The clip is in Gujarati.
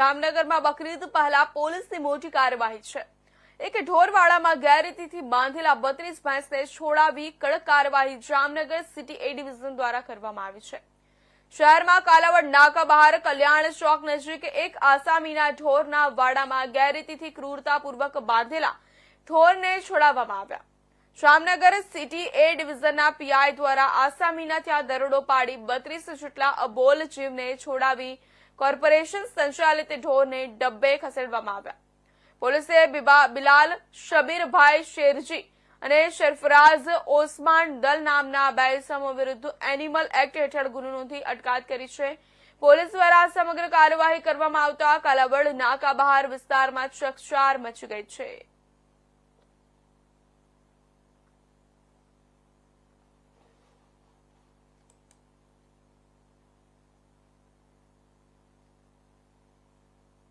જામનગરમાં બકરીદ પહેલા પોલીસની મોટી કાર્યવાહી છે. એક ઢોરવાડામાં ગેરરીતિથી બાંધેલા બત્રીસ ભેંસને છોડાવી કડક કાર્યવાહી જામનગર સિટી એ ડિવિઝન દ્વારા કરવામાં આવી છે. શહેરમાં કાલાવડ નાકા બહાર કલ્યાણ ચોક નજીક એક આસામીના ઢોરના વાડામાં ગેરરીતિથી ક્રૂરતાપૂર્વક બાંધેલા ઢોરને છોડાવવામાં આવ્યા. જામનગર સિટી એ ડિવિઝનના પીઆઈ દ્વારા આસામીના ત્યાં દરોડો પાડી બત્રીસ જેટલા અબોલ જીવને છોડાવી કોર્પોરેશન સંચાલિત ઢોરને ડબ્બે ખસેડવામાં આવ્યા. પોલીસે બિલાલ, શબીરભાઈ શેરજી અને શરફરાઝ ઓસમાન દલ નામના બે ઇસમો વિરુદ્ધ એનિમલ એક્ટ હેઠળ ગુનો નોંધી અટકાયત કરી છે. પોલીસ દ્વારા સમગ્ર કાર્યવાહી કરવામાં આવતા કાલાવડ નાકા બહાર વિસ્તારમાં ચકચાર મચી ગઈ છે.